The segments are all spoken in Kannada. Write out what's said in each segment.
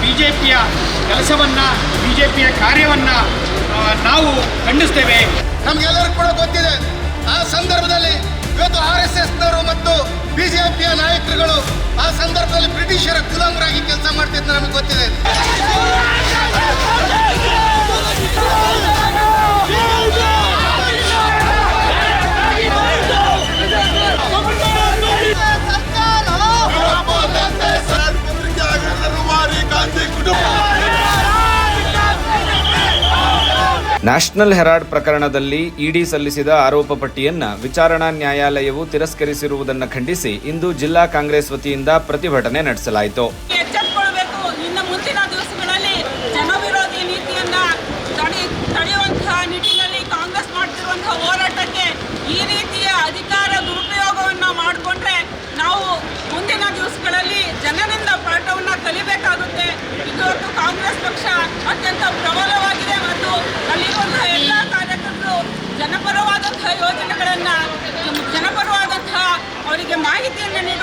ಬಿ ಜೆ ಪಿಯ ಕೆಲಸವನ್ನು ಬಿ ಜೆ ಪಿಯ ಕಾರ್ಯವನ್ನು ನಾವು ಖಂಡಿಸ್ತೇವೆ. ನಮಗೆಲ್ಲರೂ ಕೂಡ ಗೊತ್ತಿದೆ, ಆ ಸಂದರ್ಭದಲ್ಲಿ ಇವತ್ತು ಆರ್ ಎಸ್ ಎಸ್ನವರು ಮತ್ತು ಬಿ ಜೆ ಪಿಯ ನಾಯಕರುಗಳು ಆ ಸಂದರ್ಭದಲ್ಲಿ ಬ್ರಿಟಿಷರ ಗುಲಾಮರಾಗಿ ಕೆಲಸ ಮಾಡ್ತಿದ್ದು ನಮಗೆ ಗೊತ್ತಿದೆ. ನ್ಯಾಷನಲ್ ಹೆರಾಲ್ಡ್ ಪ್ರಕರಣದಲ್ಲಿ ಇಡಿ ಸಲ್ಲಿಸಿದ ಆರೋಪ ಪಟ್ಟಿಯನ್ನು ವಿಚಾರಣಾ ನ್ಯಾಯಾಲಯವು ತಿರಸ್ಕರಿಸಿರುವುದನ್ನು ಖಂಡಿಸಿ ಇಂದು ಜಿಲ್ಲಾ ಕಾಂಗ್ರೆಸ್ ವತಿಯಿಂದ ಪ್ರತಿಭಟನೆ ನಡೆಸಲಾಯಿತು ಎಚ್ಚೆತ್ತುಕೊಳ್ಬೇಕು ಇನ್ನು ಮುಂದಿನ ದಿವಸಗಳಲ್ಲಿ ಜನವಿರೋಧಿ ನೀತಿಯನ್ನ ತಡೆ ತಡೆಯುವಂತಹ ನಿಟ್ಟಿನಲ್ಲಿ ಕಾಂಗ್ರೆಸ್ ಮಾಡ್ತಿರುವಂತಹ ಹೋರಾಟಕ್ಕೆ ಈ ರೀತಿಯ ಅಧಿಕಾರ ದುರುಪಯೋಗವನ್ನ ಮಾಡಿಕೊಂಡ್ರೆ ನಾವು ಮುಂದಿನ ದಿವಸಗಳಲ್ಲಿ ಜನರಿಂದ ಪಾಠವನ್ನ ಕಲಿಬೇಕಾಗುತ್ತೆ ಇವತ್ತು ಕಾಂಗ್ರೆಸ್ ಪಕ್ಷ ಅತ್ಯಂತ ಪ್ರಬಲವಾಗಿದೆ ಮತ್ತು ಅಲ್ಲಿರುವಂತಹ ಎಲ್ಲ ಕಾರ್ಯಕರ್ತರು ಜನಪರವಾದಂತಹ ಯೋಜನೆಗಳನ್ನ ಜನಪರವಾದಂತಹ ಅವರಿಗೆ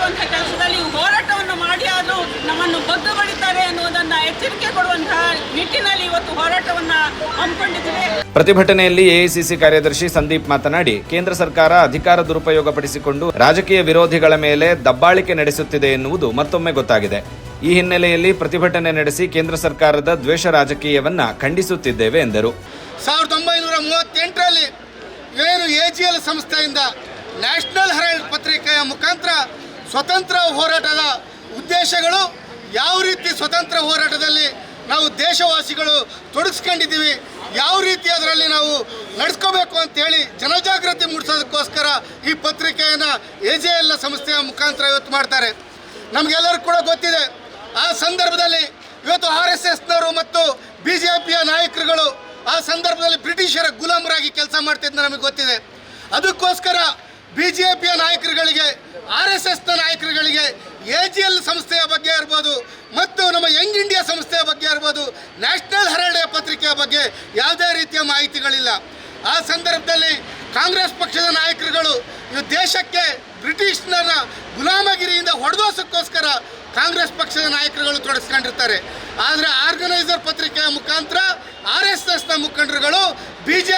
ನೀಡುವಂತಹ ಕೆಲಸದಲ್ಲಿ ಹೋರಾಟವನ್ನು ಮಾಡಿ ಆದರೂ ನಮ್ಮನ್ನು ಬದ್ದು ಬಡಿತಾರೆ ಅನ್ನುವುದನ್ನ ಎಚ್ಚರಿಕೆ ಕೊಡುವಂತಹ ನಿಟ್ಟಿನಲ್ಲಿ ಇವತ್ತು ಹೋರಾಟವನ್ನ ಹಮ್ಮಿಕೊಂಡಿದ್ದೇವೆ. ಪ್ರತಿಭಟನೆಯಲ್ಲಿ ಎಐಸಿಸಿ ಕಾರ್ಯದರ್ಶಿ ಸಂದೀಪ್ ಮಾತನಾಡಿ ಕೇಂದ್ರ ಸರ್ಕಾರ ಅಧಿಕಾರ ದುರುಪಯೋಗಪಡಿಸಿಕೊಂಡು ರಾಜಕೀಯ ವಿರೋಧಿಗಳ ಮೇಲೆ ದಬ್ಬಾಳಿಕೆ ನಡೆಸುತ್ತಿದೆ ಎನ್ನುವುದು ಮತ್ತೊಮ್ಮೆ ಗೊತ್ತಾಗಿದೆ. ಈ ಹಿನ್ನೆಲೆಯಲ್ಲಿ ಪ್ರತಿಭಟನೆ ನಡೆಸಿ ಕೇಂದ್ರ ಸರ್ಕಾರದ ದ್ವೇಷ ರಾಜಕೀಯವನ್ನ ಖಂಡಿಸುತ್ತಿದ್ದೇವೆ ಎಂದರು. ಸಾವಿರದ ಒಂಬೈನೂರ ಮೂವತ್ತೆಂಟರಲ್ಲಿ A G L A G L ಸಂಸ್ಥೆಯಿಂದ ನ್ಯಾಷನಲ್ ಹೆರಾಲ್ಡ್ ಪತ್ರಿಕೆಯ ಮುಖಾಂತರ ಸ್ವತಂತ್ರ ಹೋರಾಟದ ಉದ್ದೇಶಗಳು ಯಾವ ರೀತಿ ಸ್ವತಂತ್ರ ಹೋರಾಟದಲ್ಲಿ ನಾವು ದೇಶವಾಸಿಗಳು ತೊಡಗಿಸ್ಕೊಂಡಿದ್ದೀವಿ, ಯಾವ ರೀತಿ ಅದರಲ್ಲಿ ನಾವು ನಡೆಸ್ಕೋಬೇಕು ಅಂತೇಳಿ ಜನಜಾಗೃತಿ ಮೂಡಿಸೋದಕ್ಕೋಸ್ಕರ ಈ ಪತ್ರಿಕೆಯನ್ನು ಎ ಜೆ ಎಲ್ ಸಂಸ್ಥೆಯ ಮುಖಾಂತರ ಇವತ್ತು ಮಾಡ್ತಾರೆ. ನಮಗೆಲ್ಲರೂ ಕೂಡ ಗೊತ್ತಿದೆ, ಆ ಸಂದರ್ಭದಲ್ಲಿ ಇವತ್ತು ಆರ್ ಎಸ್ ಎಸ್ನವರು ಮತ್ತು ಬಿ ಜೆ ಪಿಯ ನಾಯಕರುಗಳು ಆ ಸಂದರ್ಭದಲ್ಲಿ ಬ್ರಿಟಿಷರ ಗುಲಾಮರಾಗಿ ಕೆಲಸ ಮಾಡ್ತಿದ್ದು ನಮಗೆ ಗೊತ್ತಿದೆ. ಅದಕ್ಕೋಸ್ಕರ ಬಿ ಜೆ ಪಿಯ ನಾಯಕರುಗಳಿಗೆ, ಆರ್ ಎಸ್ ಎಸ್ನ ನಾಯಕರುಗಳಿಗೆ, ಎ ಜಿ ಎಲ್ ಸಂಸ್ಥೆಯ ಬಗ್ಗೆ ಇರ್ಬೋದು, ಮತ್ತು ನಮ್ಮ ಯಂಗ್ ಇಂಡಿಯಾ ಸಂಸ್ಥೆಯ ಬಗ್ಗೆ ಇರ್ಬೋದು, ನ್ಯಾಷನಲ್ ಹೆರಾಲ್ಡ್ ಪತ್ರಿಕೆಯ ಬಗ್ಗೆ ಯಾವುದೇ ರೀತಿಯ ಮಾಹಿತಿಗಳಿಲ್ಲ. ಆ ಸಂದರ್ಭದಲ್ಲಿ ಕಾಂಗ್ರೆಸ್ ಪಕ್ಷದ ನಾಯಕರುಗಳು ಈ ದೇಶಕ್ಕೆ ಬ್ರಿಟಿಷ್ನ ಗುಲಾಮಗಿರಿಯಿಂದ ಹೊಡೆದೋಸಕ್ಕೋಸ್ಕರ ಕಾಂಗ್ರೆಸ್ ಪಕ್ಷದ ನಾಯಕರುಗಳು ತೊಡಗಿಸ್ಕೊಂಡಿರ್ತಾರೆ. ಆದರೆ ಆರ್ಗನೈಸರ್ ಪತ್ರಿಕೆಯ ಮುಖಾಂತರ ಆರ್ ಎಸ್ ಎಸ್ನ ಮುಖಂಡರುಗಳು B J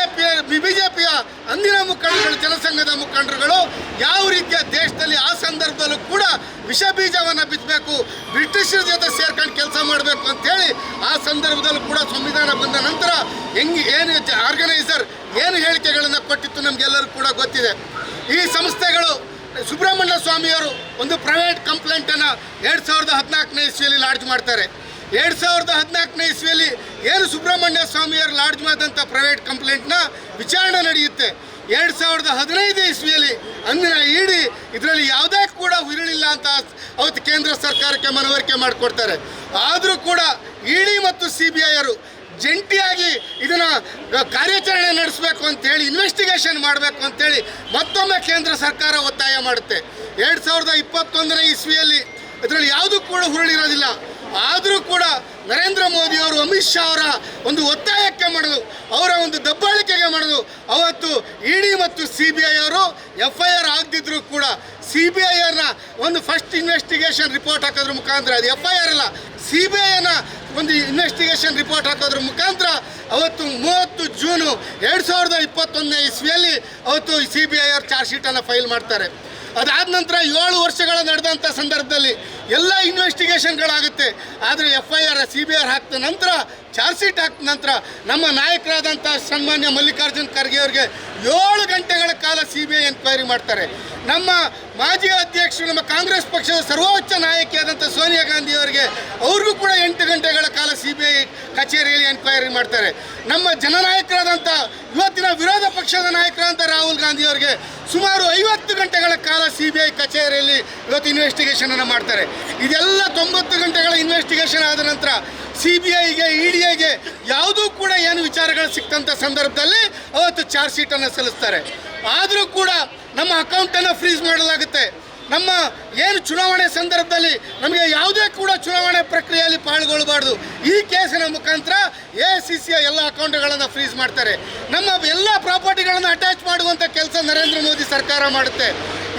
P B J ಪಿಯ ಅಂದಿನ ಮುಖಂಡರುಗಳು, ಜನಸಂಘದ ಮುಖಂಡರುಗಳು ಯಾವ ರೀತಿಯ ದೇಶದಲ್ಲಿ ಆ ಸಂದರ್ಭದಲ್ಲೂ ಕೂಡ ವಿಷ ಬೀಜವನ್ನು ಬಿತ್ತಬೇಕು ಬ್ರಿಟಿಷರ ಜೊತೆ ಸೇರ್ಕೊಂಡು ಕೆಲಸ ಮಾಡಬೇಕು ಅಂತೇಳಿ ಆ ಸಂದರ್ಭದಲ್ಲೂ ಕೂಡ ಸಂವಿಧಾನ ಬಂದ ನಂತರ ಹೆಂಗೆ ಏನು ಆರ್ಗನೈಸರ್ ಏನು ಹೇಳಿಕೆಗಳನ್ನು ಕೊಟ್ಟಿತ್ತು ನಮಗೆಲ್ಲರೂ ಕೂಡ ಗೊತ್ತಿದೆ. ಈ ಸಂಸ್ಥೆಗಳು ಸುಬ್ರಹ್ಮಣ್ಯ ಸ್ವಾಮಿಯವರು ಒಂದು ಪ್ರೈವೇಟ್ ಕಂಪ್ಲೇಂಟನ್ನು ಎರಡು ಸಾವಿರದ ಹದಿನಾಲ್ಕನೇ ಇಸ್ವಿಯಲ್ಲಿ ಲಾಡ್ಜ್ ಮಾಡ್ತಾರೆ. ಎರಡು ಸಾವಿರದ ಹದಿನಾಲ್ಕನೇ ಇಸ್ವಿಯಲ್ಲಿ ಏನು ಸುಬ್ರಹ್ಮಣ್ಯ ಸ್ವಾಮಿಯವರು ಲಾಡ್ಜ್ ಮಾಡಿದಂಥ ಪ್ರೈವೇಟ್ ಕಂಪ್ಲೇಂಟ್ನ ವಿಚಾರಣೆ ನಡೆಯುತ್ತೆ. ಎರಡು ಸಾವಿರದ ಹದಿನೈದು ಇಸ್ವಿಯಲ್ಲಿ ಅಂದಿನ ಇಡಿ ಇದರಲ್ಲಿ ಯಾವುದೇ ಕೂಡ ಉರುಳಿಲ್ಲ ಅಂತ ಅವತ್ತು ಕೇಂದ್ರ ಸರ್ಕಾರಕ್ಕೆ ಮನವರಿಕೆ ಮಾಡಿಕೊಡ್ತಾರೆ. ಆದರೂ ಕೂಡ ಇಡಿ ಮತ್ತು ಸಿ ಬಿ ಐಯರು ಜಂಟಿಯಾಗಿ ಇದನ್ನು ಕಾರ್ಯಾಚರಣೆ ನಡೆಸಬೇಕು ಅಂತೇಳಿ ಇನ್ವೆಸ್ಟಿಗೇಷನ್ ಮಾಡಬೇಕು ಅಂತೇಳಿ ಮತ್ತೊಮ್ಮೆ ಕೇಂದ್ರ ಸರ್ಕಾರ ಒತ್ತಾಯ ಮಾಡುತ್ತೆ. ಎರಡು ಸಾವಿರದ ಇಪ್ಪತ್ತೊಂದನೇ ಇಸ್ವಿಯಲ್ಲಿ ಇದರಲ್ಲಿ ಯಾವುದೂ ಕೂಡ ಹುರುಳಿರೋದಿಲ್ಲ. ಆದರೂ ಕೂಡ ನರೇಂದ್ರ ಮೋದಿ ಅವರು ಅಮಿತ್ ಶಾ ಅವರ ಒಂದು ಒತ್ತಾಯಕ್ಕೆ ಮಾಡೋದು, ಅವರ ಒಂದು ದಬ್ಬಾಳಿಕೆಗೆ ಮಾಡೋದು, ಅವತ್ತು ಇಡಿ ಮತ್ತು ಸಿ ಬಿ ಐ ಅವರು ಎಫ್ ಐ ಆರ್ ಆಗದಿದ್ರು ಕೂಡ ಸಿ ಬಿ ಐನ ಒಂದು ಫಸ್ಟ್ ಇನ್ವೆಸ್ಟಿಗೇಷನ್ ರಿಪೋರ್ಟ್ ಹಾಕೋದ್ರ ಮುಖಾಂತರ, ಅದು ಎಫ್ ಐ ಆರ್ ಅಲ್ಲ, ಸಿ ಬಿ ಐನ ಒಂದು ಇನ್ವೆಸ್ಟಿಗೇಷನ್ ರಿಪೋರ್ಟ್ ಹಾಕೋದ್ರ ಮುಖಾಂತರ ಅವತ್ತು ಮೂವತ್ತು ಜೂನು ಎರಡು ಸಾವಿರದ ಇಪ್ಪತ್ತೊಂದನೇ ಇಸ್ವಿಯಲ್ಲಿ ಅವತ್ತು ಸಿ ಬಿ ಐ ಅವ್ರು ಚಾರ್ಜ್ ಶೀಟನ್ನು ಫೈಲ್ ಮಾಡ್ತಾರೆ. ಅದಾದ ನಂತರ ಏಳು ವರ್ಷಗಳ ನಡೆದಂಥ ಸಂದರ್ಭದಲ್ಲಿ ಎಲ್ಲ ಇನ್ವೆಸ್ಟಿಗೇಷನ್ಗಳಾಗುತ್ತೆ ಆದರೆ F I R C B R ಹಾಕಿದ ನಂತರ ಚಾರ್ಜ್ ಶೀಟ್ ಹಾಕಿದ ನಂತರ, ನಮ್ಮ ನಾಯಕರಾದಂಥ ಸನ್ಮಾನ್ಯ ಮಲ್ಲಿಕಾರ್ಜುನ್ ಖರ್ಗೆ ಅವರಿಗೆ ಏಳು ಗಂಟೆಗಳ ಕಾಲ ಸಿ ಬಿ ಐ ಎನ್ಕ್ವೈರಿ ಮಾಡ್ತಾರೆ. ನಮ್ಮ ಮಾಜಿ ಅಧ್ಯಕ್ಷರು, ನಮ್ಮ ಕಾಂಗ್ರೆಸ್ ಪಕ್ಷದ ಸರ್ವೋಚ್ಚ ನಾಯಕಿಯಾದಂಥ ಸೋನಿಯಾ ಗಾಂಧಿ ಅವರಿಗೆ ಅವ್ರಿಗೂ ಕೂಡ ಎಂಟು ಗಂಟೆಗಳ ಕಾಲ ಸಿ ಬಿ ಐ ಕಚೇರಿಯಲ್ಲಿ ಎನ್ಕ್ವೈರಿ ಮಾಡ್ತಾರೆ. ನಮ್ಮ ಜನನಾಯಕರಾದಂಥ, ಇವತ್ತಿನ ವಿರೋಧ ಪಕ್ಷದ ನಾಯಕರಾದಂಥ ರಾಹುಲ್ ಗಾಂಧಿ ಅವರಿಗೆ ಸುಮಾರು ಐವತ್ತು ಗಂಟೆಗಳ ಕಾಲ ಸಿ ಬಿ ಐ ಕಚೇರಿಯಲ್ಲಿ ಇವತ್ತು ಇನ್ವೆಸ್ಟಿಗೇಷನನ್ನು ಮಾಡ್ತಾರೆ. ಇದೆಲ್ಲ ತೊಂಬತ್ತು ಗಂಟೆಗಳ ಇನ್ವೆಸ್ಟಿಗೇಷನ್ ಆದ ನಂತರ ಸಿ ಬಿ ಐಗೆ ಇ ಡಿ ಐಗೆ ಯಾವುದೂ ಕೂಡ ಏನು ವಿಚಾರಗಳು ಸಿಕ್ತಂಥ ಸಂದರ್ಭದಲ್ಲಿ ಅವತ್ತು ಚಾರ್ಜ್ ಶೀಟನ್ನು ಸಲ್ಲಿಸ್ತಾರೆ. ಆದರೂ ಕೂಡ ನಮ್ಮ ಅಕೌಂಟನ್ನು ಫ್ರೀಸ್ ಮಾಡಲಾಗುತ್ತೆ. ನಮ್ಮ ಏನು ಚುನಾವಣೆ ಸಂದರ್ಭದಲ್ಲಿ ನಮಗೆ ಯಾವುದೇ ಕೂಡ ಚುನಾವಣೆ ಪ್ರಕ್ರಿಯೆಯಲ್ಲಿ ಪಾಲ್ಗೊಳ್ಳಬಾರ್ದು. ಈ ಕೇಸಿನ ಮುಖಾಂತರ ಎ ಸಿ ಸಿಯ ಎಲ್ಲ ಅಕೌಂಟ್ಗಳನ್ನು ಫ್ರೀಸ್ ಮಾಡ್ತಾರೆ. ನಮ್ಮ ಎಲ್ಲ ಪ್ರಾಪರ್ಟಿಗಳನ್ನು ಅಟ್ಯಾಚ್ ಮಾಡುವಂಥ ಕೆಲಸ ನರೇಂದ್ರ ಮೋದಿ ಸರ್ಕಾರ ಮಾಡುತ್ತೆ.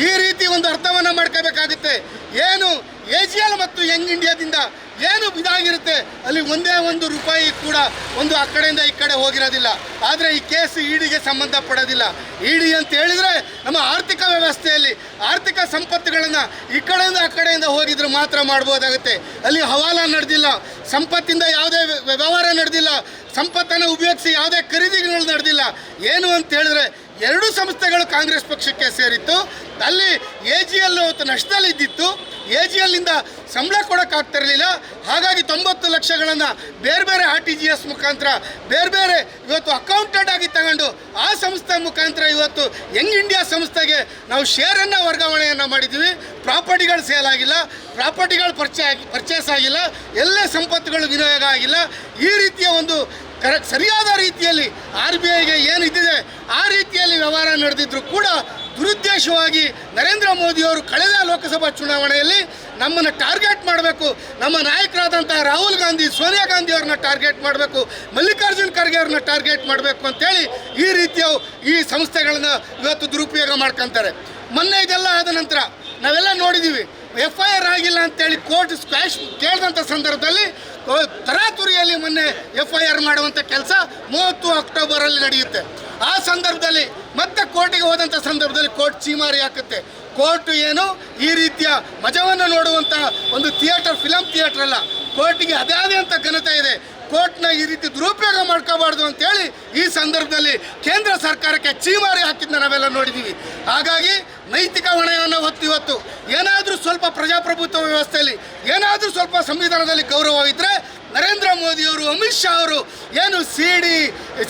ಈ ರೀತಿ ಒಂದು ಅರ್ಥವನ್ನು ಮಾಡ್ಕೋಬೇಕಾಗುತ್ತೆ. ಏನು ಎ ಮತ್ತು ಯಂಗ್ ಇಂಡಿಯಾದಿಂದ ಏನು ಇದಾಗಿರುತ್ತೆ ಅಲ್ಲಿ ಒಂದೇ ಒಂದು ರೂಪಾಯಿ ಕೂಡ ಒಂದು ಆ ಕಡೆಯಿಂದ ಈ ಕಡೆ ಹೋಗಿರೋದಿಲ್ಲ. ಆದರೆ ಈ ಕೇಸ್ ಇಡಿಗೆ ಸಂಬಂಧಪಡೋದಿಲ್ಲ. ಇಡಿ ಅಂತ ಹೇಳಿದರೆ ನಮ್ಮ ಆರ್ಥಿಕ ವ್ಯವಸ್ಥೆಯಲ್ಲಿ ಆರ್ಥಿಕ ಸಂಪತ್ತುಗಳನ್ನು ಈ ಕಡೆಯಿಂದ ಆ ಕಡೆಯಿಂದ ಹೋಗಿದ್ರೆ ಮಾತ್ರ ಮಾಡ್ಬೋದಾಗುತ್ತೆ. ಅಲ್ಲಿ ಹವಾಲ ನಡೆದಿಲ್ಲ. ಸಂಪತ್ತಿಂದ ಯಾವುದೇ ವ್ಯ- ವ್ಯವಹಾರ ನಡೆದಿಲ್ಲ. ಸಂಪತ್ತನ್ನು ಉಪಯೋಗಿಸಿ ಯಾವುದೇ ಖರೀದಿಗಳು ನಡೆದಿಲ್ಲ. ಏನು ಅಂತ ಹೇಳಿದ್ರೆ ಎರಡೂ ಸಂಸ್ಥೆಗಳು ಕಾಂಗ್ರೆಸ್ ಪಕ್ಷಕ್ಕೆ ಸೇರಿತ್ತು. ಅಲ್ಲಿ ಎ ಜಿ ಎಲ್ ಅವತ್ತು ನಷ್ಟದಲ್ಲಿ ಇದ್ದಿತ್ತು. ಎ ಜಿ ಎಲ್ಲಿಂದ ಸಂಬಳ ಕೊಡೋಕ್ಕಾಗ್ತಿರಲಿಲ್ಲ ಹಾಗಾಗಿ ತೊಂಬತ್ತು ಲಕ್ಷಗಳನ್ನು ಬೇರೆ ಬೇರೆ ಆರ್ ಟಿ ಜಿ ಎಸ್ ಮುಖಾಂತರ, ಬೇರೆ ಬೇರೆ ಇವತ್ತು ಅಕೌಂಟೆಂಟ್ ಆಗಿ ತಗೊಂಡು ಆ ಸಂಸ್ಥೆ ಮುಖಾಂತರ ಇವತ್ತು ಯಂಗ್ ಇಂಡಿಯಾ ಸಂಸ್ಥೆಗೆ ನಾವು ಶೇರನ್ನು ವರ್ಗಾವಣೆಯನ್ನು ಮಾಡಿದ್ವಿ ಪ್ರಾಪರ್ಟಿಗಳು ಸೇಲ್ ಆಗಿಲ್ಲ. ಪ್ರಾಪರ್ಟಿಗಳು ಪರ್ಚೆ ಪರ್ಚೇಸ್ ಆಗಿಲ್ಲ. ಎಲ್ಲೇ ಸಂಪತ್ತುಗಳು ವಿನಿಯೋಗ ಆಗಿಲ್ಲ. ಈ ರೀತಿಯ ಒಂದು ಕರೆಕ್ಟ್ ಸರಿಯಾದ ರೀತಿಯಲ್ಲಿ ಆರ್ ಬಿ ಐಗೆ ಏನಿದ್ದಿದೆ, ಆ ರೀತಿಯಲ್ಲಿ ವ್ಯವಹಾರ ನಡೆದಿದ್ರು ಕೂಡ ದುರುದ್ದೇಶವಾಗಿ ನರೇಂದ್ರ ಮೋದಿಯವರು ಕಳೆದ ಲೋಕಸಭಾ ಚುನಾವಣೆಯಲ್ಲಿ ನಮ್ಮನ್ನು ಟಾರ್ಗೆಟ್ ಮಾಡಬೇಕು. ನಮ್ಮ ನಾಯಕರಾದಂಥ ರಾಹುಲ್ ಗಾಂಧಿ, ಸೋನಿಯಾ ಗಾಂಧಿ ಅವ್ರನ್ನ ಟಾರ್ಗೆಟ್ ಮಾಡಬೇಕು. ಮಲ್ಲಿಕಾರ್ಜುನ್ ಖರ್ಗೆ ಅವ್ರನ್ನ ಟಾರ್ಗೆಟ್ ಮಾಡಬೇಕು ಅಂತೇಳಿ ಈ ರೀತಿಯ ಈ ಸಂಸ್ಥೆಗಳನ್ನ ಇವತ್ತು ದುರುಪಯೋಗ ಮಾಡ್ಕೊತಾರೆ. ಮೊನ್ನೆ ಇದೆಲ್ಲ ಆದ ನಂತರ ನಾವೆಲ್ಲ ನೋಡಿದ್ದೀವಿ ಎಫ್ ಐ ಆರ್ ಆಗಿಲ್ಲ ಅಂತೇಳಿ ಕೋರ್ಟ್ ಸ್ಕ್ವಾಶ್ ಕೇಳಿದಂಥ ಸಂದರ್ಭದಲ್ಲಿ ತರಾತುರಿಯಲ್ಲಿ ಮೊನ್ನೆ ಎಫ್ ಐ ಆರ್ ಮಾಡುವಂಥ ಕೆಲಸ ಮೂವತ್ತು ಅಕ್ಟೋಬರಲ್ಲಿ ನಡೆಯುತ್ತೆ. ಆ ಸಂದರ್ಭದಲ್ಲಿ ಮತ್ತೆ ಕೋರ್ಟಿಗೆ ಹೋದಂಥ ಸಂದರ್ಭದಲ್ಲಿ ಕೋರ್ಟ್ ಚೀಮಾರಿ ಹಾಕುತ್ತೆ. ಕೋರ್ಟ್ ಏನು ಈ ರೀತಿಯ ಮಜವನ್ನು ನೋಡುವಂಥ ಒಂದು ಥಿಯೇಟರ್ ಫಿಲಮ್ ಥಿಯೇಟರ್ ಅಲ್ಲ. ಕೋರ್ಟಿಗೆ ಅದೇ ಅಂತ ಘನತೆ ಇದೆ. ಕೋರ್ಟ್ನ ಈ ರೀತಿ ದುರುಪಯೋಗ ಮಾಡ್ಕೋಬಾರ್ದು ಅಂತೇಳಿ ಈ ಸಂದರ್ಭದಲ್ಲಿ ಕೇಂದ್ರ ಸರ್ಕಾರಕ್ಕೆ ಚೀಮಾರಿ ಹಾಕಿದ್ನ ನಾವೆಲ್ಲ ನೋಡಿದ್ದೀವಿ ಹಾಗಾಗಿ ನೈತಿಕ ಹೊಣೆಯನ್ನು ಹೊತ್ತು ಇವತ್ತು ಏನಾದರೂ ಸ್ವಲ್ಪ ಪ್ರಜಾಪ್ರಭುತ್ವ ವ್ಯವಸ್ಥೆಯಲ್ಲಿ, ಏನಾದರೂ ಸ್ವಲ್ಪ ಸಂವಿಧಾನದಲ್ಲಿ ಗೌರವ ಇದ್ದರೆ ನರೇಂದ್ರ ಮೋದಿಯವರು, ಅಮಿತ್ ಶಾ ಅವರು ಏನು C D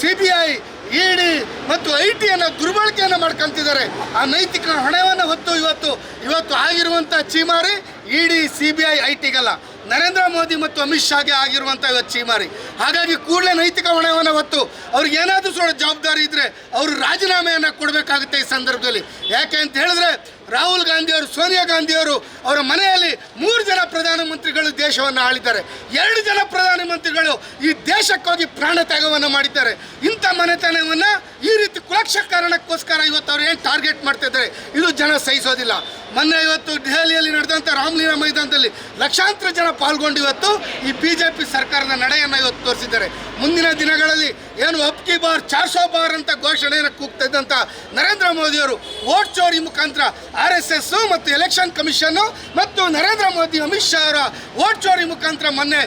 C B I ED ಮತ್ತು ಐ ಟಿಯನ್ನು ದುರ್ಬಳಕೆಯನ್ನು ಮಾಡ್ಕೊಂತಿದ್ದಾರೆ. ಆ ನೈತಿಕ ಹಣವನ್ನು ಹೊತ್ತು ಇವತ್ತು ಇವತ್ತು ಆಗಿರುವಂಥ ಚೀಮಾರಿ ED C B I I ಟಿಗಲ್ಲ Narendra Modi ಮತ್ತು ಅಮಿತ್ ಶಾಗೆ ಆಗಿರುವಂಥ ಇವತ್ತು ಚೀಮಾರಿ. ಹಾಗಾಗಿ ಕೂಡಲೇ ನೈತಿಕ ಹೊಣೆಯನ್ನು ಹೊತ್ತು ಅವ್ರಿಗೆ ಏನಾದರೂ ಸ್ವಲ್ಪ ಜವಾಬ್ದಾರಿ ಇದ್ದರೆ ಅವರು ರಾಜೀನಾಮೆಯನ್ನು ಕೊಡಬೇಕಾಗುತ್ತೆ ಈ ಸಂದರ್ಭದಲ್ಲಿ. ಯಾಕೆ ಅಂತ ಹೇಳಿದ್ರೆ ರಾಹುಲ್ ಗಾಂಧಿಯವರು, ಸೋನಿಯಾ ಗಾಂಧಿಯವರು ಅವರ ಮನೆಯಲ್ಲಿ ಮೂರು ಜನ ಪ್ರಧಾನಮಂತ್ರಿಗಳು ದೇಶವನ್ನು ಆಳಿದ್ದಾರೆ. ಎರಡು ಜನ ಪ್ರಧಾನಮಂತ್ರಿಗಳು ಈ ದೇಶಕ್ಕಾಗಿ ಪ್ರಾಣ ತ್ಯಾಗವನ್ನು ಮಾಡಿದ್ದಾರೆ. ಇಂಥ ಮನೆತನವನ್ನು ಈ ರೀತಿ ಕುಲಕ್ಷ ಕಾರಣಕ್ಕೋಸ್ಕರ ಇವತ್ತು ಅವ್ರು ಏನು ಟಾರ್ಗೆಟ್ ಮಾಡ್ತಾ ಇದ್ದಾರೆ, ಇದು ಜನ ಸಹಿಸೋದಿಲ್ಲ. ಮೊನ್ನೆ ಇವತ್ತು ದೆಹಲಿಯಲ್ಲಿ ನಡೆದಂಥ ರಾಮಲೀಲಾ ಮೈದಾನದಲ್ಲಿ ಲಕ್ಷಾಂತರ ಜನ ಪಾಲ್ಗೊಂಡು ಇವತ್ತು ಈ ಬಿ ಜೆ ಪಿ ಸರ್ಕಾರದ ನಡೆಯನ್ನು ಇವತ್ತು ತೋರಿಸಿದ್ದಾರೆ. ಮುಂದಿನ ದಿನಗಳಲ್ಲಿ ಏನು ಅಪ್ಕಿ ಬಾರ್, ಚಾರ್ ಸೋ ಬಾರ್ ಅಂತ ಘೋಷಣೆಯನ್ನು ಕೂಗ್ತಾ ಇದ್ದಂಥ ನರೇಂದ್ರ ಮೋದಿಯವರು ಓಟ್ ಚೋರಿ ಮುಖಾಂತರ ಆರ್ ಎಸ್ ಎಸ್ ಮತ್ತು ಎಲೆಕ್ಷನ್ ಕಮಿಷನ್ನು ಮತ್ತು ನರೇಂದ್ರ ಮೋದಿ, ಅಮಿತ್ ಶಾ ಅವರ ವೋಟ್ ಚೋರಿ ಮುಖಾಂತರ ಮೊನ್ನೆ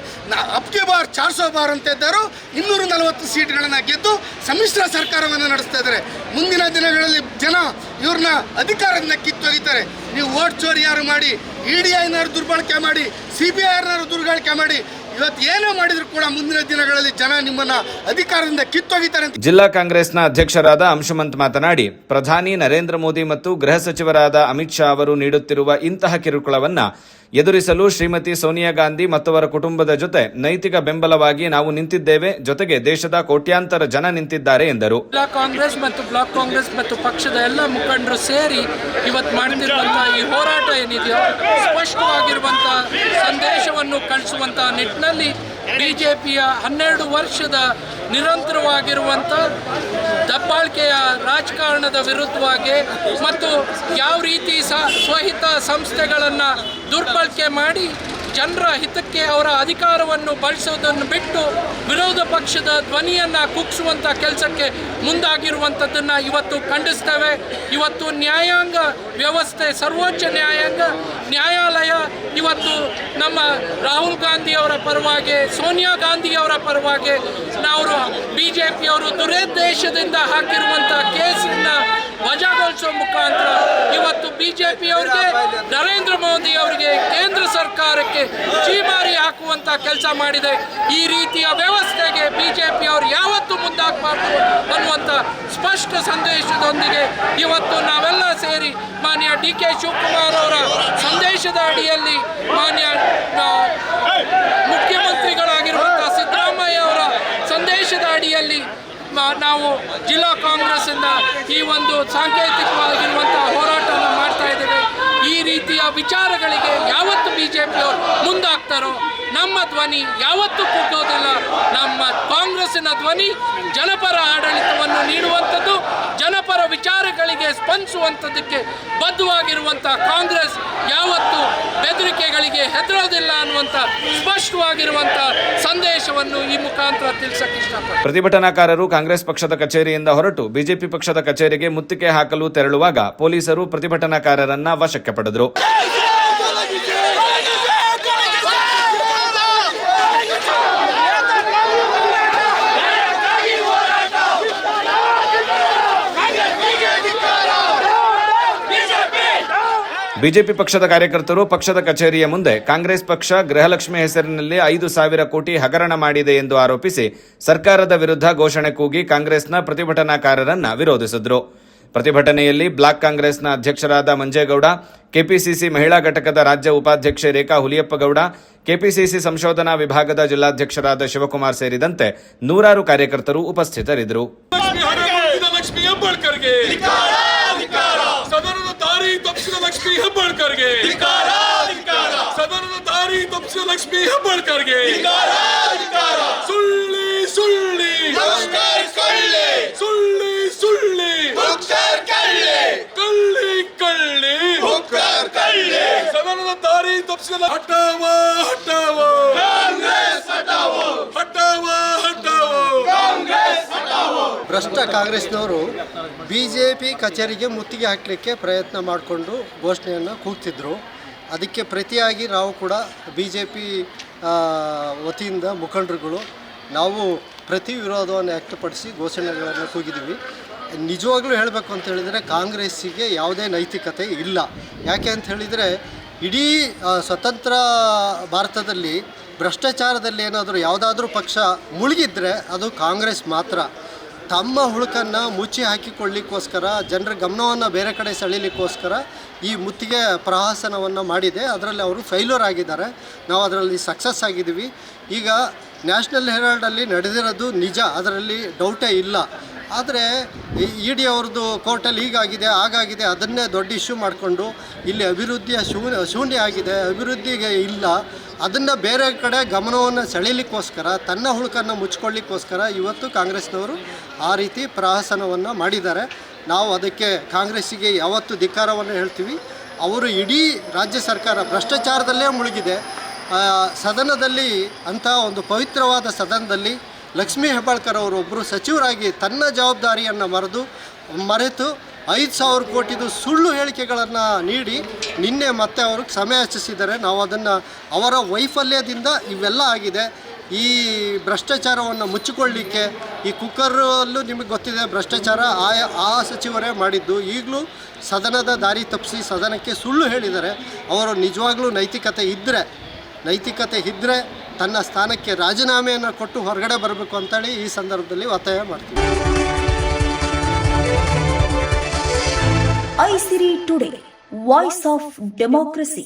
ಅಬ್ಕಿ ಬಾರ್ ಚಾರ್ಸೋ ಬಾರ್ ಅಂತ ಇದ್ದರು. ಇನ್ನೂರ ನಲವತ್ತು ಸೀಟ್ಗಳನ್ನು ಗೆದ್ದು ಸಮ್ಮಿಶ್ರ ಸರ್ಕಾರವನ್ನು ನಡೆಸ್ತಾ ಇದ್ದಾರೆ. ಮುಂದಿನ ದಿನಗಳಲ್ಲಿ ಜನ ಇವ್ರನ್ನ ಅಧಿಕಾರದಿಂದ ಕಿತ್ತೊಗಿತಾರೆ. ನೀವು ವೋಟ್ ಚೋರಿ ಯಾರು ಮಾಡಿ, ಇ ಡಿ ಐನಾರು ದುರ್ಬಳಕೆ ಮಾಡಿ, ಸಿ ಬಿ ಐನಾರು ದುರ್ಬಳಕೆ ಮಾಡಿ ಇವತ್ತು ಏನೇ ಮಾಡಿದ್ರು ಕೂಡ ಮುಂದಿನ ದಿನಗಳಲ್ಲಿ ಜನ ನಿಮ್ಮನ್ನ ಅಧಿಕಾರದಿಂದ ಕಿತ್ತೊಗಿತಾರೆ ಜಿಲ್ಲಾ ಕಾಂಗ್ರೆಸ್ನ ಅಧ್ಯಕ್ಷರಾದ ಅಂಶುಮಂತ್ ಮಾತನಾಡಿ, ಪ್ರಧಾನಿ ನರೇಂದ್ರ ಮೋದಿ ಮತ್ತು ಗೃಹ ಸಚಿವರಾದ ಅಮಿತ್ ಶಾ ಅವರು ನೀಡುತ್ತಿರುವ ಇಂತಹ ಕಿರುಕುಳವನ್ನ ಎದುರಿಸಲು ಶ್ರೀಮತಿ ಸೋನಿಯಾ ಗಾಂಧಿ ಮತ್ತವರ ಕುಟುಂಬದ ಜೊತೆ ನೈತಿಕ ಬೆಂಬಲವಾಗಿ ನಾವು ನಿಂತಿದ್ದೇವೆ, ಜೊತೆಗೆ ದೇಶದ ಕೋಟ್ಯಾಂತರ ಜನ ನಿಂತಿದ್ದಾರೆ ಎಂದರು. ಜಿಲ್ಲಾ ಕಾಂಗ್ರೆಸ್ ಮತ್ತು ಬ್ಲಾಕ್ ಕಾಂಗ್ರೆಸ್ ಮತ್ತು ಪಕ್ಷದ ಎಲ್ಲ ಮುಖಂಡರು ಸೇರಿ ಇವತ್ತು ಮಾಡುತ್ತಿರುವಂತಹ ಈ ಹೋರಾಟ ಏನಿದೆಯೋ ಸ್ಪಷ್ಟವಾಗಿರುವಂತಹ ಸಂದೇಶವನ್ನು ಕಳಿಸುವಂತಹ ನಿಟ್ಟಿನಲ್ಲಿ ಬಿ ಜೆ ಹನ್ನೆರಡು ವರ್ಷದ ನಿರಂತರವಾಗಿರುವಂಥ ದಬ್ಬಾಳಿಕೆಯ ರಾಜಕಾರಣದ ವಿರುದ್ಧವಾಗಿ ಮತ್ತು ಯಾವ ರೀತಿ ಸ, ಸ್ವಹಿತ ಸಂಸ್ಥೆಗಳನ್ನು ದುರ್ಬಳಕೆ ಮಾಡಿ ಜನರ ಹಿತಕ್ಕೆ ಅವರ ಅಧಿಕಾರವನ್ನು ಬಳಸೋದನ್ನು ಬಿಟ್ಟು ವಿರೋಧ ಪಕ್ಷದ ಧ್ವನಿಯನ್ನು ಕುಗ್ಸುವಂಥ ಕೆಲಸಕ್ಕೆ ಮುಂದಾಗಿರುವಂಥದ್ದನ್ನು ಇವತ್ತು ಖಂಡಿಸ್ತೇವೆ. ಇವತ್ತು ನ್ಯಾಯಾಂಗ ವ್ಯವಸ್ಥೆ, ಸರ್ವೋಚ್ಚ ನ್ಯಾಯಾಂಗ, ನ್ಯಾಯಾಲಯ ಇವತ್ತು ನಮ್ಮ ರಾಹುಲ್ ಗಾಂಧಿಯವರ ಪರವಾಗಿ, ಸೋನಿಯಾ ಗಾಂಧಿಯವರ ಪರವಾಗಿ ನಾವು ಬಿ ಜೆ ಪಿಯವರು ದುರುದ್ದೇಶದಿಂದ ಹಾಕಿರುವಂಥ ಕೇಸನ್ನು ವಜಾಗೊಳಿಸೋ ಮುಖಾಂತರ ಇವತ್ತು ಬಿ ಜೆ ಪಿಯವರಿಗೆ ನರೇಂದ್ರ ಮೋದಿ ಅವರಿಗೆ, ಕೇಂದ್ರ ಸರ್ಕಾರಕ್ಕೆ ಚೀಮಾರಿ ಹಾಕುವಂತ ಕೆಲಸ ಮಾಡಿದೆ. ಈ ರೀತಿಯ ವ್ಯವಸ್ಥೆಗೆ ಬಿ ಜೆ ಪಿಯವರು ಯಾವತ್ತೂ ಮುಂದಾಗಬಾರ್ದು ಅನ್ನುವಂಥ ಸ್ಪಷ್ಟ ಸಂದೇಶದೊಂದಿಗೆ ಇವತ್ತು ನಾವೆಲ್ಲ ಸೇರಿ ಮಾನ್ಯ ಡಿ ಕೆ ಶಿವಕುಮಾರ್ ಅವರ ಸಂದೇಶದ ಅಡಿಯಲ್ಲಿ ಮಾನ್ಯ ಮುಖ್ಯಮಂತ್ರಿಗಳಾಗಿರುವಂಥ ಸಿದ್ದರಾಮಯ್ಯ ಅವರ ಸಂದೇಶದ ಅಡಿಯಲ್ಲಿ ನಾವು ಜಿಲ್ಲಾ ಕಾಂಗ್ರೆಸ್ಸಿಂದ ಈ ಒಂದು ಸಾಂಕೇತಿಕವಾಗಿರುವಂಥ ಈ ರೀತಿಯ ವಿಚಾರಗಳಿಗೆ ಯಾವತ್ತು ಬಿ ಜೆ ಪಿಯವರು ಮುಂದಾಗ್ತಾರೋ ನಮ್ಮ ಧ್ವನಿ ಯಾವತ್ತೂ ಕುಗ್ಗೋದಿಲ್ಲ. ನಮ್ಮ ಕಾಂಗ್ರೆಸ್ಸಿನ ಧ್ವನಿ ಜನಪರ ಆಡಳಿತವನ್ನು ನೀಡುವಂಥದ್ದು, ಜನಪರ ವಿಚಾರಗಳಿಗೆ ಸ್ಪಂದಿಸುವಂಥದ್ದಕ್ಕೆ ಬದ್ಧವಾಗಿರುವಂಥ ಕಾಂಗ್ರೆಸ್ ಯಾವತ್ತು ಬೆದರಿಕೆಗಳಿಗೆ ಹೆದರೋದಿಲ್ಲ ಅನ್ನುವಂಥ ಸ್ಪಷ್ಟವಾಗಿರುವಂಥ ಸಂದೇಶವನ್ನು ಈ ಮುಖಾಂತರ ತಿಳಿಸಕ್ಕೆ ಇಷ್ಟಪಡ್ತಾರೆ ಪ್ರತಿಭಟನಾಕಾರರು ಕಾಂಗ್ರೆಸ್ ಪಕ್ಷದ ಕಚೇರಿಯಿಂದ ಹೊರಟು ಬಿಜೆಪಿ ಪಕ್ಷದ ಕಚೇರಿಗೆ ಮುತ್ತಿಗೆ ಹಾಕಲು ತೆರಳುವಾಗ ಪೊಲೀಸರು ಪ್ರತಿಭಟನಾಕಾರರನ್ನ ವಶಕ್ಕೆ ಪಡೆದರು. ಬಿಜೆಪಿ ಪಕ್ಷದ ಕಾರ್ಯಕರ್ತರು ಪಕ್ಷದ ಕಚೇರಿಯ ಮುಂದೆ ಕಾಂಗ್ರೆಸ್ ಪಕ್ಷ ಗೃಹಲಕ್ಷ್ಮಿ ಹೆಸರಿನಲ್ಲಿ ಐದು ಸಾವಿರ ಕೋಟಿ ಹಗರಣ ಮಾಡಿದೆ ಎಂದು ಆರೋಪಿಸಿ ಸರ್ಕಾರದ ವಿರುದ್ಧ ಘೋಷಣೆ ಕೂಗಿ ಕಾಂಗ್ರೆಸ್ನ ಪ್ರತಿಭಟನಾಕಾರರನ್ನ ವಿರೋಧಿಸಿದ್ರು. ಪ್ರತಿಭಟನೆಯಲ್ಲಿ ಬ್ಲಾಕ್ ಕಾಂಗ್ರೆಸ್ನ ಅಧ್ಯಕ್ಷರಾದ ಮಂಜೇಗೌಡ ಕೆಪಿಸಿಸಿ ಮಹಿಳಾ ಘಟಕದ ರಾಜ್ಯ ಉಪಾಧ್ಯಕ್ಷೆ ರೇಖಾ ಹುಲಿಯಪ್ಪಗೌಡ ಕೆಪಿಸಿಸಿ ಸಂಶೋಧನಾ ವಿಭಾಗದ ಜಿಲ್ಲಾಧ್ಯಕ್ಷರಾದ ಶಿವಕುಮಾರ್ ಸೇರಿದಂತೆ ನೂರಾರು ಕಾರ್ಯಕರ್ತರು ಉಪಸ್ಥಿತರಿದ್ದರು. ಲಕ್ಷ್ಮಿ ಹೆಬ್ಬಾಳ್ಕರ್ಗೆ. ಸದನದ ದಾರಿ ತಪ್ಪಿಸಿದ ಲಕ್ಷ್ಮಿ ಹೆಬ್ಬಾಳ್ಕರ್ಗೆ. ಸದನದ ದಾರಿ ತಪ್ಪಿಸಿದ ಲಕ್ಷ್ಮಿ ಹೆಬ್ಬಾಳ್ಕರ್ಗೆ. ಸುಳ್ಳಿ ಸುಳ್ಳಿ ದಾರಿ ಹಟ್ಟವ ಹಟಾವ ಹಟಾವ ಕಾಂಗ್ರೆಸ್ ಹಟಾವ ಭ್ರಷ್ಟ ಕಾಂಗ್ರೆಸ್ನವರು ಬಿಜೆಪಿ ಜೆ ಪಿ ಕಚೇರಿಗೆ ಮುತ್ತಿಗೆ ಹಾಕಲಿಕ್ಕೆ ಪ್ರಯತ್ನ ಮಾಡಿಕೊಂಡು ಘೋಷಣೆಯನ್ನು ಕೂಗ್ತಿದ್ರು. ಅದಕ್ಕೆ ಪ್ರತಿಯಾಗಿ ನಾವು ಕೂಡ ಬಿ ಜೆ ಪಿ ವತಿಯಿಂದ ಮುಖಂಡರುಗಳು ನಾವು ಪ್ರತಿ ವಿರೋಧವನ್ನು ವ್ಯಕ್ತಪಡಿಸಿ ಘೋಷಣೆಗಳನ್ನು ಕೂಗಿದ್ದೀವಿ ನಿಜವಾಗ್ಲೂ ಹೇಳಬೇಕು ಅಂತ ಹೇಳಿದರೆ ಕಾಂಗ್ರೆಸ್ಸಿಗೆ ಯಾವುದೇ ನೈತಿಕತೆ ಇಲ್ಲ. ಯಾಕೆ ಅಂತ ಹೇಳಿದರೆ ಇಡೀ ಸ್ವತಂತ್ರ ಭಾರತದಲ್ಲಿ ಭ್ರಷ್ಟಾಚಾರದಲ್ಲಿ ಏನಾದರೂ ಯಾವುದಾದ್ರೂ ಪಕ್ಷ ಮುಳುಗಿದ್ರೆ ಅದು ಕಾಂಗ್ರೆಸ್ ಮಾತ್ರ. ತಮ್ಮ ಹುಳುಕನ್ನು ಮುಚ್ಚಿ ಹಾಕಿಕೊಳ್ಳಿಕ್ಕೋಸ್ಕರ, ಜನರ ಗಮನವನ್ನು ಬೇರೆ ಕಡೆ ಸೆಳೀಲಿಕ್ಕೋಸ್ಕರ ಈ ಮುತ್ತಿಗೆ ಪ್ರಹಾಸನವನ್ನು ಮಾಡಿದೆ. ಅದರಲ್ಲಿ ಅವರು ಫೈಲ್ಯೂರ್ ಆಗಿದ್ದಾರೆ. ನಾವು ಅದರಲ್ಲಿ ಸಕ್ಸಸ್ ಆಗಿದ್ದೀವಿ. ಈಗ ನ್ಯಾಷನಲ್ ಹೆರಾಲ್ಡಲ್ಲಿ ನಡೆದಿರೋದು ನಿಜ. ಅದರಲ್ಲಿ ಡೌಟೇ ಇಲ್ಲ. ಆದರೆ ಇ ಡಿ ಅವ್ರದ್ದು ಕೋರ್ಟಲ್ಲಿ ಹೀಗಾಗಿದೆ, ಹಾಗಾಗಿದೆ, ಅದನ್ನೇ ದೊಡ್ಡ ಇಶ್ಯೂ ಮಾಡಿಕೊಂಡು ಇಲ್ಲಿ ಅಭಿವೃದ್ಧಿಯ ಶೂನ್ಯ ಶೂನ್ಯ ಆಗಿದೆ, ಅಭಿವೃದ್ಧಿಗೆ ಇಲ್ಲ. ಅದನ್ನು ಬೇರೆ ಕಡೆ ಗಮನವನ್ನು ಸೆಳೀಲಿಕ್ಕೋಸ್ಕರ, ತನ್ನ ಹುಳುಕನ್ನು ಮುಚ್ಕೊಳ್ಳಿಕ್ಕೋಸ್ಕರ ಇವತ್ತು ಕಾಂಗ್ರೆಸ್ನವರು ಆ ರೀತಿ ಪ್ರಹಸನವನ್ನು ಮಾಡಿದ್ದಾರೆ. ನಾವು ಅದಕ್ಕೆ ಕಾಂಗ್ರೆಸ್ಸಿಗೆ ಯಾವತ್ತು ಧಿಕ್ಕಾರವನ್ನು ಹೇಳ್ತೀವಿ. ಅವರು ಇಡೀ ರಾಜ್ಯ ಸರ್ಕಾರ ಭ್ರಷ್ಟಾಚಾರದಲ್ಲೇ ಮುಳುಗಿದೆ. ಸದನದಲ್ಲಿ ಅಂತಹ ಒಂದು ಪವಿತ್ರವಾದ ಸದನದಲ್ಲಿ ಲಕ್ಷ್ಮೀ ಹೆಬ್ಬಾಳ್ಕರ್ ಅವರು ಒಬ್ಬರು ಸಚಿವರಾಗಿ ತನ್ನ ಜವಾಬ್ದಾರಿಯನ್ನು ಮರೆದು, ಮರೆತು ಐದು ಸಾವಿರ ಕೋಟಿದು ಸುಳ್ಳು ಹೇಳಿಕೆಗಳನ್ನು ನೀಡಿ ನಿನ್ನೆ ಮತ್ತೆ ಅವರು ಕ್ಷಮೆ ಯಾಚಿಸಿದ್ದಾರೆ ನಾವು ಅದನ್ನು ಅವರ ವೈಫಲ್ಯದಿಂದ ಇವೆಲ್ಲ ಆಗಿದೆ. ಈ ಭ್ರಷ್ಟಾಚಾರವನ್ನು ಮುಚ್ಚಿಕೊಳ್ಳಿಕ್ಕೆ ಈ ಕುಕ್ಕರಲ್ಲೂ ನಿಮಗೆ ಗೊತ್ತಿದೆ, ಭ್ರಷ್ಟಾಚಾರ ಆ ಆ ಸಚಿವರೇ ಮಾಡಿದ್ದು. ಈಗಲೂ ಸದನದ ದಾರಿ ತಪ್ಪಿಸಿ ಸದನಕ್ಕೆ ಸುಳ್ಳು ಹೇಳಿದ್ದಾರೆ. ಅವರು ನಿಜವಾಗ್ಲೂ ನೈತಿಕತೆ ಇದ್ದರೆ ನೈತಿಕತೆ ಇದ್ದರೆ ತನ್ನ ಸ್ಥಾನಕ್ಕೆ ರಾಜೀನಾಮೆಯನ್ನು ಕೊಟ್ಟು ಹೊರಗಡೆ ಬರಬೇಕು ಅಂತೇಳಿ ಈ ಸಂದರ್ಭದಲ್ಲಿ ಒತ್ತಾಯ ಮಾಡ್ತೀವಿ ಐಸಿರಿ ಟುಡೇ ವಾಯ್ಸ್ ಆಫ್ ಡೆಮೋಕ್ರಸಿ